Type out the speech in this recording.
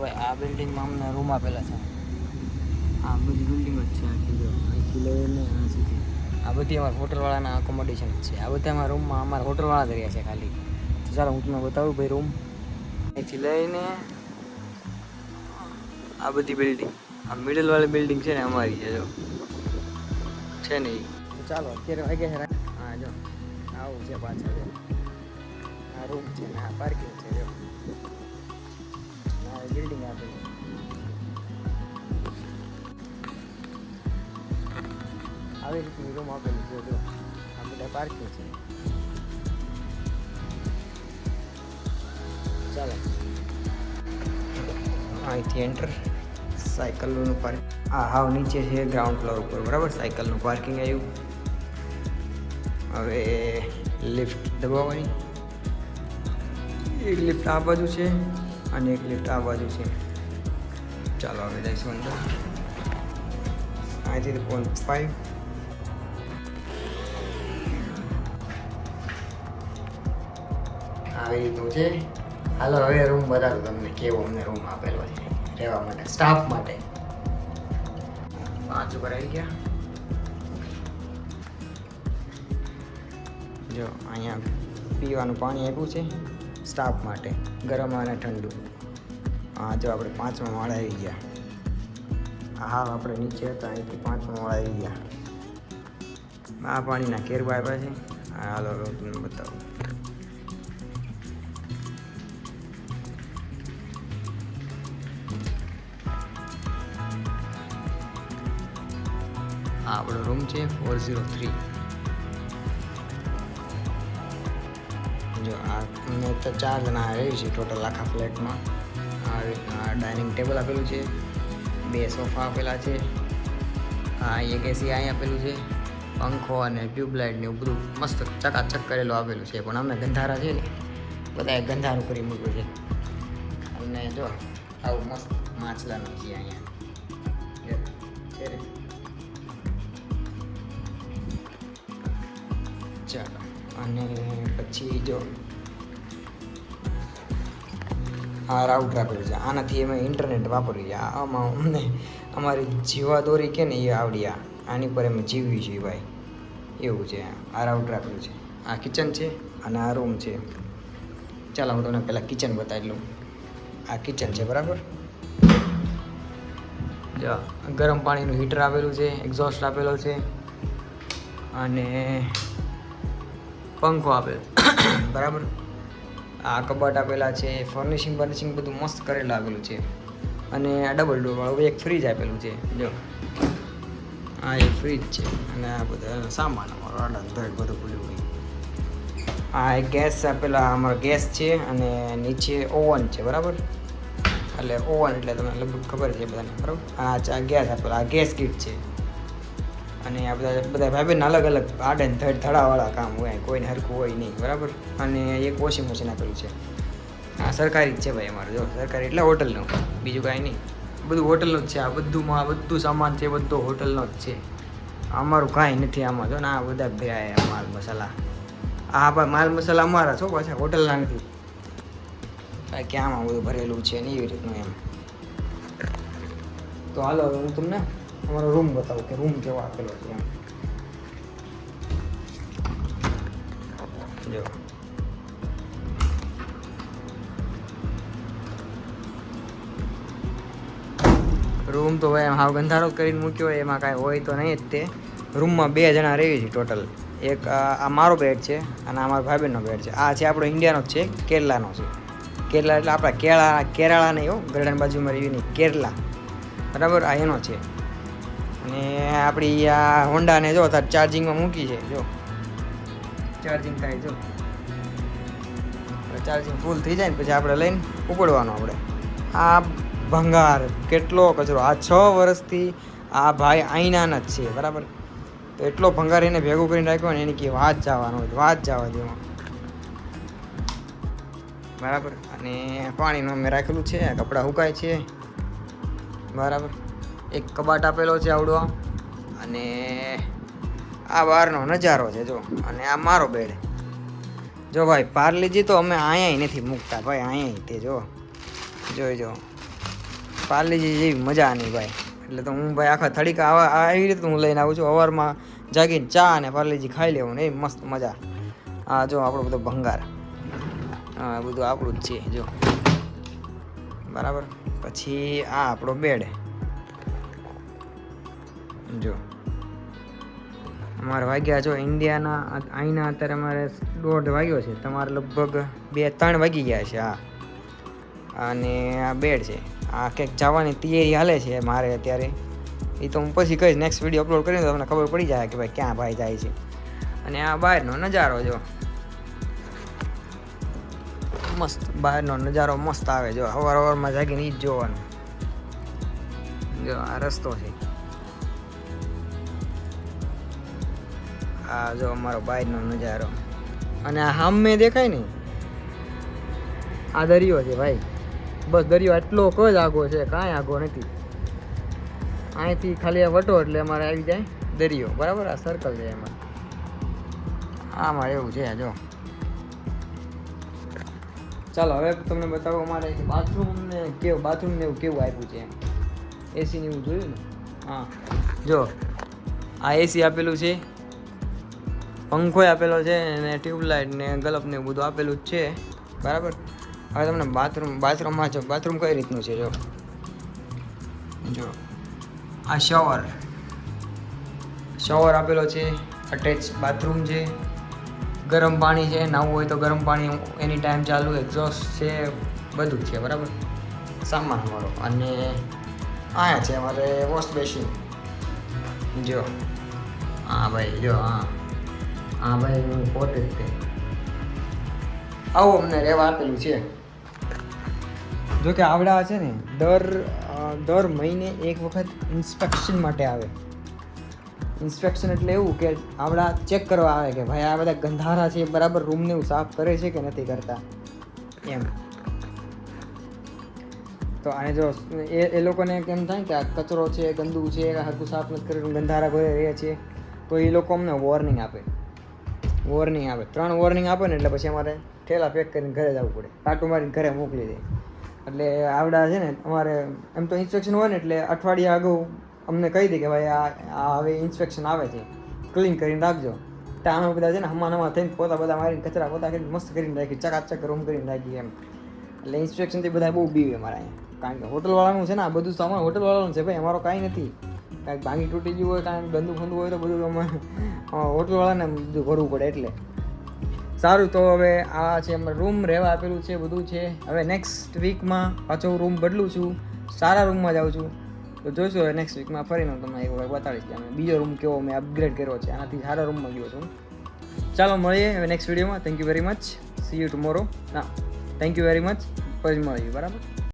ભાઈ આ બિલ્ડિંગમાં અમને રૂમ આપેલા છે. આ બધી બિલ્ડિંગ જ છે આખી જો. અહીંથી લઈને આ સુધી. આ બધી અમારા હોટલવાળાના અકોમોડેશન જ છે. આ બધા અમારા રૂમમાં અમારા હોટલવાળા જ રહ્યા છે ખાલી. તો ચાલો હું તમને બતાવું ભાઈ રૂમ અહીંથી લઈને આ બધી બિલ્ડિંગ આ મિડલ વાળી બિલ્ડિંગ છે ને અમારી છે જો. છે ને તો ચાલો અત્યારે વાગ્યા છે હા જો. આવું છે પાછળ. આ રૂમ છે ને આ પાર્કિંગ છે જો. બિલ્ડિંગ આપેલી આવી રીતની રૂમ આપેલી છે જો. આ બધા પાર્કિંગ છે. ચાલો. અહીંથી એન્ટર સાયકલનું પાર્ક આ હાવ નીચે છે ગ્રાઉન્ડ ફ્લોર ઉપર. બરાબર? સાયકલનું પાર્કિંગ આવ્યું. હવે લિફ્ટ દબાવવાની. એક લિફ્ટ આ બાજુ છે. અને એક લિફ્ટ આ બાજુ છે. ચાલો હવે જઈશું અંદર. અહીંથી પોઈન્ટ ફાઈવ આવી રીતનું છે. હાલો હવે રૂમ બતાવું તમને કેવો અમને રૂમ આપેલો છે. રહેવા માટે સ્ટાફ માટે. પાંચ ઉપર આવી ગયા. જો અહીંયા પીવાનું પાણી આપ્યું છે. સ્ટાફ માટે, ગરમ અને ઠંડુ. હા જો આપણે પાંચમા માળા આવી ગયા હા આપણે નીચે હતા, અહીંથી પાંચમા માળા આવી ગયા. આ પાણીના કેરબા આપ્યા છે. હાલો તમને બતાવું. આપણો રૂમ છે ફોર ઝીરો થ્રી જો આ અમે તો ચાર જણા રહી છે ટોટલ આખા ફ્લેટમાં આ રીતના ડાઇનિંગ ટેબલ આપેલું છે, બે સોફા આપેલા છે, આ એક એસી અહીં આપેલું છે, પંખો અને ટ્યુબલાઇટ ને બધું મસ્ત ચકાચક કરેલું આપેલું છે. પણ અમે ગંધારા છે ને, બધાએ ગંધારું કરી મૂક્યું છે. અને જો, આવું મસ્ત માછલાનું છે અહીંયા. ચાલો. અને પછી જો આ રાઉટર આપેલું છે. આનાથી અમે ઇન્ટરનેટ વાપરીએ આમાં અમને અમારી જીવા દોરી કે ને એ આવડી આની પર અમે જીવવી છીએ ભાઈ. એવું છે. આ રાઉટર આપેલું છે. આ કિચન છે અને આ રૂમ છે. ચાલો, હું તમને પહેલાં કિચન બતાવી લઉં. આ કિચન છે, બરાબર? ગરમ પાણીનું હીટર આવેલું છે એક્ઝોસ્ટ આપેલો છે. અને પંખો આપેલો બરાબર? આ કબાટ આપેલા છે, ફર્નિશિંગ ફર્નિશિંગ બધું મસ્ત કરેલું આવેલું છે. અને આ ડબલ ડોરવાળું એક ફ્રીજ આપેલું છે. જો. આ એક ફ્રીજ છે અને આ બધા સામાન અમારો, આડા બધું પડ્યું હોય આ એક ગેસ આપેલા, અમારો ગેસ છે અને નીચે ઓવન છે, બરાબર? એટલે ઓવન એટલે તમને લગભગ ખબર છે બધાને, બરાબર? આ ગેસ આપેલા, આ ગેસ કીટ છે. અને આ બધા બધા ભાઈ બહેન અલગ અલગ આડે ધડ ધડાવાળા કામ હોય, કોઈને હરખું હોય નહીં, બરાબર? અને એક વોશિંગ મશીન આપેલું છે. આ સરકારી જ છે ભાઈ અમારું, જો, સરકારી એટલે હોટલનું. બીજું કાંઈ નહીં. બધું હોટલનું જ છે, આ બધુંમાં બધું સામાન છે બધું હોટલનો જ છે. અમારું કાંઈ નથી આમાં, જો, ને આ બધા ભાઈ માલ મસાલા. આ ભાઈ માલ મસાલા અમારા છો પાછા, હોટલના નથી. ક્યાં ક્યાંમાં બધું ભરેલું છે ને એવી રીતનું એમ. તો હાલો હું તમને અમારો રૂમ બતાવું કે રૂમ કેવો આપેલો છે એમ. જો. રૂમ તો ભાઈ હાવ ગંધારો કરીને મૂક્યો હોય, એમાં કાંઈ હોય તો નહીં જ તે. રૂમમાં બે જણા રહી છે ટોટલ એક આ મારો બેડ છે અને આ મારા ભાઈબેનનો બેડ છે. આ છે આપણો ઇન્ડિયાનો જ છે, કેરલાનો છે. કેરલા એટલે આપણા કેળા કેરાળા નહીં હો ગરડન બાજુમાં રહ્યું નહીં, કેરલા. બરાબર? આ એનો છે. અને આપણી આ હોન્ડાને જો અત્યારે ચાર્જિંગમાં મૂકી છે જો. ચાર્જિંગ થાય જો. ચાર્જિંગ ફૂલ થઈ જાય ને પછી આપણે લઈને ઉપડવાનું આપણે. આ ભંગાર કેટલો કચરો. આ છ વર્ષથી આ ભાઈ આઈનાના જ છે બરાબર? તો એટલો ભંગાર એને ભેગું કરીને રાખ્યો ને એની કે વાત જવાનો હોય વાત જવા દેવા બરાબર? અને પાણીનું અમે રાખેલું છે કપડાં સુકાય છે. બરાબર? એક કબાટ આપેલો છે આવડો. અને આ બહારનો નજારો છે, જો. અને આ મારો બેડ. જો ભાઈ પાર્લીજી તો અમે અહીંયા નથી મૂકતા. ભાઈ અહીંયા તે, જો. જોઈ, જો. પાર્લીજી જેવી મજા નહીં, ભાઈ. એટલે તો હું ભાઈ આખા થડીકા આવા આવી રીતે હું લઈને આવું છું. અવારમાં જાગીને ચા અને પાર્લીજી ખાઈ લેવું ને એ મસ્ત મજા. આ જો આપણો બધો ભંગાર. હા બધું આપણું જ છે, જો. બરાબર? પછી આ આપણો બેડ. જો. અમારે વાગ્યા જો ઇન્ડિયાના, અહીંના અત્યારે અમારે દોઢ વાગ્યો છે. તમારે લગભગ બે ત્રણ વાગી ગયા છે, હા. અને આ બેડ છે. આ કંઈક જવાની તૈયારી હાલે છે મારે અત્યારે. એ તો હું પછી કહીશ નેક્સ્ટ વીડિયો અપલોડ કરીને તો તમને ખબર પડી જાય કે ભાઈ ક્યાં ભાઈ જાય છે. અને આ બહારનો નજારો જો. મસ્ત, બહારનો નજારો મસ્ત આવે જો. હવાર હવારમાં જાગીને એ જ જોવાનું. જો, આ રસ્તો છે. આ જો અમારો બહારનો નજારો. અને આ સામે દેખાય ને? આ દરિયો છે ભાઈ. બસ દરિયો કોઈ જ આગો છે, કાંઈ આગો નથી. અહીંથી ખાલી આ વટો એટલે અમારે આવી જાય દરિયો. બરાબર? આ સર્કલ છે એમાં. આમાં એવું છે જો. ચાલો, હવે તમને બતાવો અમારે બાથરૂમ ને કેવું બાથરૂમ ને એવું કેવું આપ્યું છે એમ. એસી ને એવું જોયું ને? હા. જો, આ એસી આપેલું છે. પંખોય આપેલો છે અને ટ્યુબલાઇટ ને ગલપ ને બધું આપેલું જ છે. બરાબર? હવે તમને બાથરૂમ, બાથરૂમમાં જો, બાથરૂમ કઈ રીતનું છે જો? જો, આ શોવર શોવર આપેલો છે અટેચ બાથરૂમ છે. ગરમ પાણી છે, નાવું હોય તો ગરમ પાણી એની ટાઈમ ચાલુ એક્ઝોસ્ટ છે, બધું છે, બરાબર? સામાન મારો અને અહીંયા છે અમારે વોશ બેસિન જો, હા ભાઈ, જો, હા. હા ભાઈ હું પોતે જ તે. આવું અમને રહેવા આપેલું છે. જો કે આવડા છે ને, દર દર મહિને એક વખત ઇન્સ્પેક્શન માટે આવે. ઇન્સ્પેક્શન એટલે એવું કે આવડા ચેક કરવા આવે કે ભાઈ આ બધા ગંધારા છે બરાબર રૂમને એવું સાફ કરે છે કે નથી કરતા? એમ. તો આને જો, એ એ લોકોને કેમ થાય કે આ કચરો છે, ગંદુ છે હરકું સાફ નથી કર્યું ગંધારા ઘરે રહે છે, તો એ લોકો અમને વોર્નિંગ આપે. વોર્નિંગ આપે. ત્રણ વોર્નિંગ આપે ને એટલે પછી અમારે ઠેલા પેક કરીને ઘરે જવું પડે. પાટું મારીને ઘરે મોકલી દે. એટલે આવડા છે ને, અમારે એમ તો ઇન્સ્પેક્શન હોય ને એટલે અઠવાડિયા અગાઉ અમને કહી દે કે ભાઈ આ હવે ઇન્સ્પેક્શન આવે છે. ક્લીન કરીને રાખજો. તો અમે બધા છે ને હમણાં હમણાં થઈને પોતા બધા મારીને કચરા પોતા કરીને મસ્ત કરીને રાખી, ચકાચક રૂમ કરીને રાખી એમ. એટલે ઇન્સ્પેક્શનથી બધા બહુ બીવે અમારા અહીંયા. કારણ કે હોટલવાળાનું છે ને આ બધું સામાન હોટલવાળાનું છે ભાઈ, અમારો કાંઈ નથી. કાંઈક ભાંગી તૂટી ગયું હોય, કાંઈક ગંદુ ખંદુ હોય તો બધું અમે હોટલવાળાને બધું ભરવું પડે એટલે. સારું, તો હવે આ છે અમારે રૂમ, રહેવા આપેલું છે, બધું છે. હવે નેક્સ્ટ વીકમાં પાછો રૂમ બદલું છું. સારા રૂમમાં જાઉં છું. તો જોઈશું હવે નેક્સ્ટ વીકમાં ફરીને તમને એક વાર બતાડીશ અમે બીજો રૂમ કેવો મેં અપગ્રેડ કર્યો છે. આનાથી સારા રૂમમાં ગયો છું ચાલો, મળીએ હવે નેક્સ્ટ વિડીયોમાં thank you very much see you tomorrow ના થેન્ક યુ વેરી મચ પછી મળીએ, બરાબર?